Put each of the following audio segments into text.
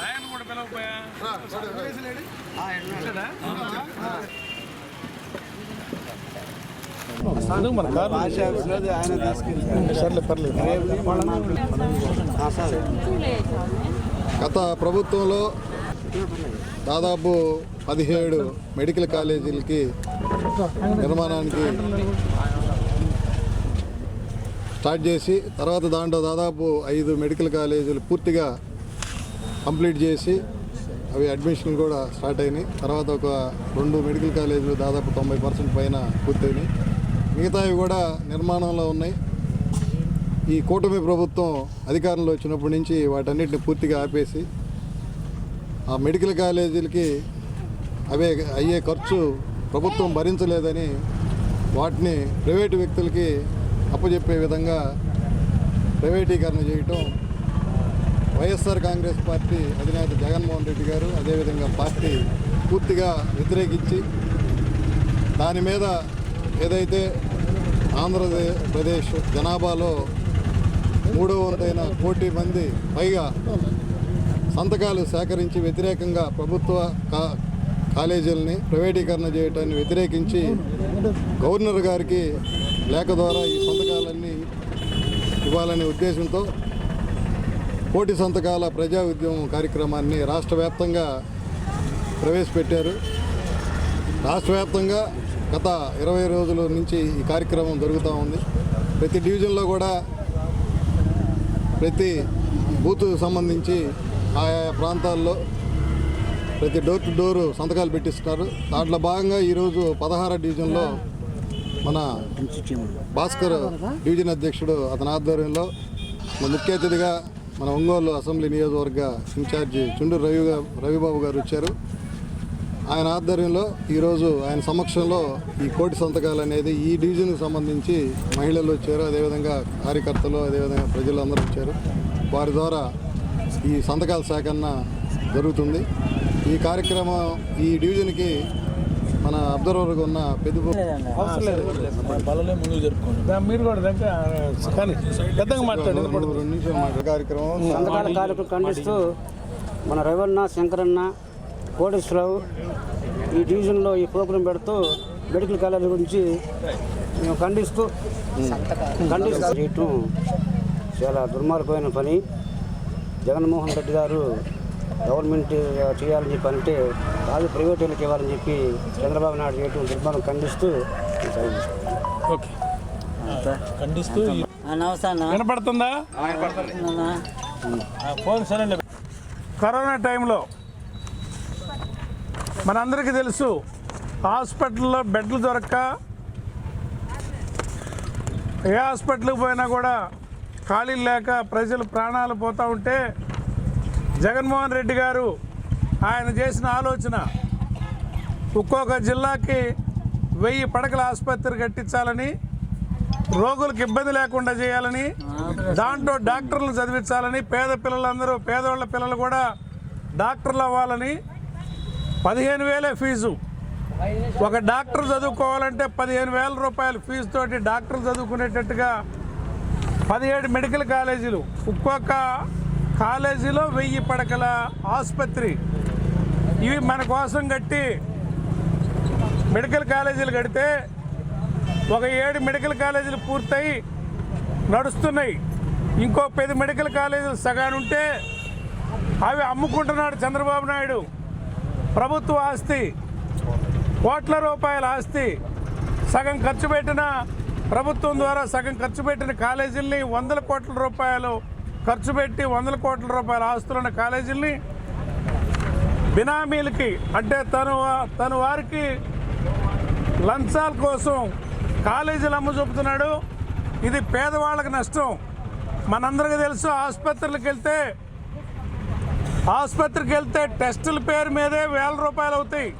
ఆయన కూడా పిలవపోయా సర్లే పర్లేదు గత ప్రభుత్వంలో దాదాపు పదిహేడు మెడికల్ కాలేజీలకి నిర్మాణానికి స్టార్ట్ చేసి తర్వాత దాంట్లో దాదాపు ఐదు మెడికల్ కాలేజీలు పూర్తిగా కంప్లీట్ చేసి అవి అడ్మిషన్ కూడా స్టార్ట్ అయినాయి. తర్వాత ఒక రెండు మెడికల్ కాలేజీలు దాదాపు తొంభై పర్సెంట్ పైన పూర్తయినాయి. మిగతావి కూడా నిర్మాణంలో ఉన్నాయి. ఈ కూటమి ప్రభుత్వం అధికారంలో వచ్చినప్పటి నుంచి వాటన్నిటిని పూర్తిగా ఆపేసి ఆ మెడికల్ కాలేజీలకి అవే అయ్యే ఖర్చు ప్రభుత్వం భరించలేదని వాటిని ప్రైవేటు వ్యక్తులకి అప్పచెప్పే విధంగా ప్రైవేటీకరణ చేయటం వైఎస్ఆర్ కాంగ్రెస్ పార్టీ అధినేత జగన్మోహన్ రెడ్డి గారు అదేవిధంగా పార్టీ పూర్తిగా వ్యతిరేకించి దాని మీద ఏదైతే ఆంధ్రప్రదేశ్ జనాభాలో మూడో వంతైన కోటి మంది పైగా సంతకాలు సేకరించి వ్యతిరేకంగా ప్రభుత్వ కా- కాలేజీలని ప్రైవేటీకరణ చేయటాన్ని వ్యతిరేకించి గవర్నర్ గారికి లేఖ ద్వారా ఈ సంతకాలన్నీ ఇవ్వాలనే ఉద్దేశంతో కోటి సంతకాల ప్రజా ఉద్యమం కార్యక్రమాన్ని రాష్ట్ర వ్యాప్తంగా ప్రవేశపెట్టారు. రాష్ట్ర వ్యాప్తంగా గత ఇరవై రోజుల నుంచి ఈ కార్యక్రమం జరుగుతూ ఉంది. ప్రతి డివిజన్లో కూడా ప్రతి బూత్ సంబంధించి ఆయా ప్రాంతాల్లో ప్రతి డోర్ టు డోరు సంతకాలు పెట్టిస్తున్నారు. దాంట్లో భాగంగా ఈరోజు పదహార డివిజన్లో మన భాస్కర్ డివిజన్ అధ్యక్షుడు అతని ఆధ్వర్యంలో మన ముఖ్య అతిథిగా మన ఒంగోలు అసెంబ్లీ నియోజకవర్గ ఇన్ఛార్జి చుండూరు రవి రవిబాబు గారు వచ్చారు. ఆయన ఆధ్వర్యంలో ఈరోజు ఆయన సమక్షంలో ఈ కోటి సంతకాలు అనేది ఈ డివిజన్కి సంబంధించి మహిళలు వచ్చారు. అదేవిధంగా కార్యకర్తలు అదేవిధంగా ప్రజలు అందరూ వచ్చారు. వారి ద్వారా ఈ సంతకాల సేకరణ జరుగుతుంది. ఈ కార్యక్రమం ఈ డివిజన్కి మన అబ్జర్వర్గా ఉన్న పెద్ద బలలే ముందుకు జరుపుకోండి. మీరు కూడా దగ్గర కానీ పెద్దగా మాట్లాడండి కార్యక్రమం. సంతకాల కార్యక్రమం ఖండిస్తూ మన రవణ శంకరన్న కోటేశ్వరరావు ఈ డివిజన్లో ఈ ప్రోగ్రాం పెడుతూ మెడికల్ కాలేజ్ గురించి మేము ఖండిస్తూ ఖండిస్తూ చేయటం చాలా దుర్మార్గమైన పని. జగన్మోహన్ రెడ్డి గారు గవర్నమెంట్ చేయాలని చెప్పి అంటే కాదు ప్రైవేట్ వాళ్ళకి ఇవ్వాలని చెప్పి చంద్రబాబు నాయుడు చేయటం దుర్మార్గం ఖండిస్తూ ఓకే. ఖండిస్తూ వినపడుతుందా? ఫోన్ సరే కరోనా టైంలో మనందరికీ తెలుసు హాస్పిటల్లో బెడ్లు దొరక్క ఏ హాస్పిటల్కి పోయినా కూడా ఖాళీలు లేక ప్రజలు ప్రాణాలు పోతూ ఉంటే జగన్మోహన్ రెడ్డి గారు ఆయన చేసిన ఆలోచన ఒక్కొక్క జిల్లాకి వెయ్యి పడకల ఆసుపత్రి కట్టించాలని రోగులకు ఇబ్బంది లేకుండా చేయాలని దాంట్లో డాక్టర్లను చదివించాలని పేద పిల్లలందరూ పేదవాళ్ళ పిల్లలు కూడా డాక్టర్లు అవ్వాలని పదిహేను వేలే ఫీజు. ఒక డాక్టర్ చదువుకోవాలంటే పదిహేను వేల రూపాయల ఫీజుతోటి డాక్టర్ డాక్టర్లు చదువుకునేటట్టుగా పదిహేడు మెడికల్ కాలేజీలు ఒక్కొక్క కాలేజీలో వెయ్యి పడకల ఆసుపత్రి. ఇవి మన కోసం కట్టి మెడికల్ కాలేజీలు కడితే ఒక ఏడు మెడికల్ కాలేజీలు పూర్తయి నడుస్తున్నాయి. ఇంకో పది మెడికల్ కాలేజీలు సగానుంటే అవి అమ్ముకుంటున్నాడు చంద్రబాబు నాయుడు. ప్రభుత్వ ఆస్తి కోట్ల రూపాయల ఆస్తి సగం ఖర్చు పెట్టిన ప్రభుత్వం ద్వారా సగం ఖర్చు పెట్టిన కాలేజీల్ని వందల కోట్ల రూపాయలు ఖర్చు పెట్టి వందల కోట్ల రూపాయల ఆస్తులున్న కాలేజీల్ని బినామీలకి అంటే తను తను వారికి లంచాల కోసం కాలేజీలు అమ్మ చూపుతున్నాడు ఇది పేదవాళ్ళకి నష్టం. మనందరికీ తెలుసు ఆసుపత్రులకు వెళ్తే ఆసుపత్రికి వెళ్తే టెస్టుల పేరు మీదే వేల రూపాయలు అవుతాయి.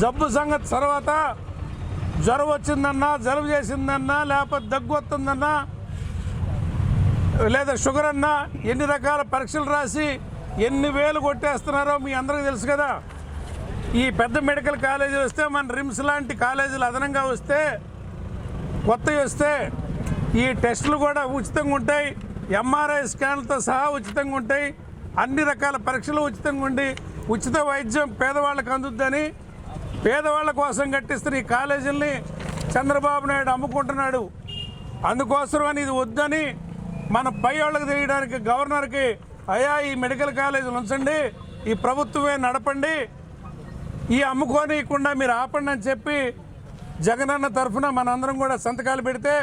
జబ్బు సంగతి తర్వాత జ్వరం వచ్చిందన్నా జలుబు చేసిందన్నా లేకపోతే దగ్గు వస్తుందన్నా లేదా షుగర్ అన్నా ఎన్ని రకాల పరీక్షలు రాసి ఎన్ని వేలు కొట్టేస్తున్నారో మీ అందరికీ తెలుసు కదా. ఈ పెద్ద మెడికల్ కాలేజీలు వస్తే మన రిమ్స్ లాంటి కాలేజీలు అదనంగా వస్తే కొత్తవి వస్తే ఈ టెస్టులు కూడా ఉచితంగా ఉంటాయి ఎంఆర్ఐ స్కాన్లతో సహా ఉచితంగా ఉంటాయి అన్ని రకాల పరీక్షలు ఉచితంగా ఉండి ఉచిత వైద్యం పేదవాళ్ళకు అందుద్దని పేదవాళ్ళ కోసం కట్టిస్తున్న ఈ కాలేజీల్ని చంద్రబాబు నాయుడు అమ్ముకుంటున్నాడు. అందుకోసమని ఇది వద్దని మన పై వాళ్ళకి తెలియడానికి గవర్నర్కి అయ్యా ఈ మెడికల్ కాలేజీలు ఉంచండి ఈ ప్రభుత్వమే నడపండి ఈ అమ్ముకోనియకుండా మీరు ఆపండి అని చెప్పి జగనన్న తరఫున మనందరం కూడా సంతకాలు పెడితే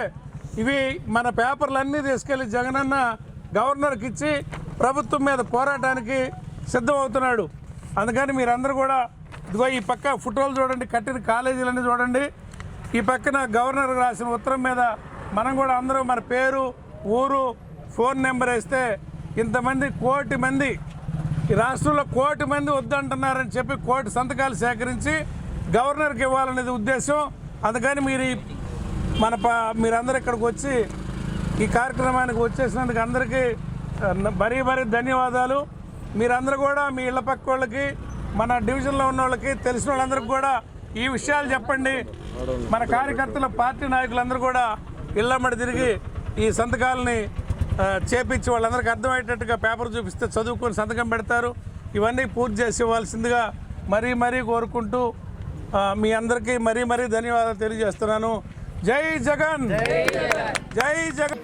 ఇవి మన పేపర్లన్నీ తీసుకెళ్ళి జగనన్న గవర్నర్కి ఇచ్చి ప్రభుత్వం మీద పోరాటానికి సిద్ధమవుతున్నాడు. అందుకని మీరందరూ కూడా ఇదిగో ఈ పక్క ఫోటోలు చూడండి కట్టిన కాలేజీలన్నీ చూడండి ఈ పక్కన గవర్నర్ రాసిన ఉత్తరం మీద మనం కూడా అందరూ మన పేరు ఊరు ఫోన్ నెంబర్ వేస్తే ఇంతమంది కోటి మంది ఈ రాష్ట్రంలో కోటి మంది వద్దంటున్నారని చెప్పి కోటి సంతకాలు సేకరించి గవర్నర్కి ఇవ్వాలనేది ఉద్దేశం. అందుకని మీరు మన ప మీరందరూ ఇక్కడికి వచ్చి ఈ కార్యక్రమానికి వచ్చేసినందుకు అందరికీ మరీ మరీ ధన్యవాదాలు. మీరందరూ కూడా మీ ఇళ్ళ పక్క వాళ్ళకి మన డివిజన్లో ఉన్న వాళ్ళకి తెలిసిన వాళ్ళందరికీ కూడా ఈ విషయాలు చెప్పండి. మన కార్యకర్తల పార్టీ నాయకులందరూ కూడా ఇళ్ళమ్మడి తిరిగి ఈ సంతకాలని చేపించి వాళ్ళందరికీ అర్థమయ్యేటట్టుగా పేపర్ చూపిస్తే చదువుకొని సంతకం పెడతారు. ఇవన్నీ పూర్తి చేసి ఇవ్వాల్సిందిగా మరీ మరీ కోరుకుంటూ మీ అందరికీ మరీ మరీ ధన్యవాదాలు తెలియజేస్తున్నాను. జై జగన్! జై జగన్!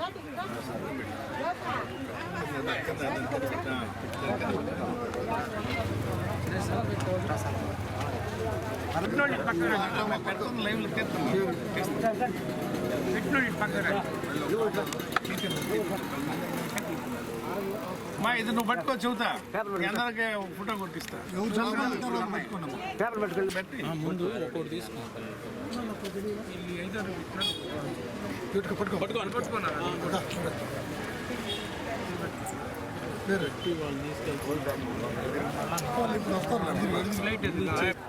మా ఇది నువ్వు పట్టుకో చెబుతా. అందరికీ ఫోటో కొట్టిస్తా. పేపర్ పెట్టుకెళ్ళి పెట్టి. అవును వాడే మార్చుకున్నాడా మార్చుకున్నాడా పెట్టండి, పెట్టుకోండి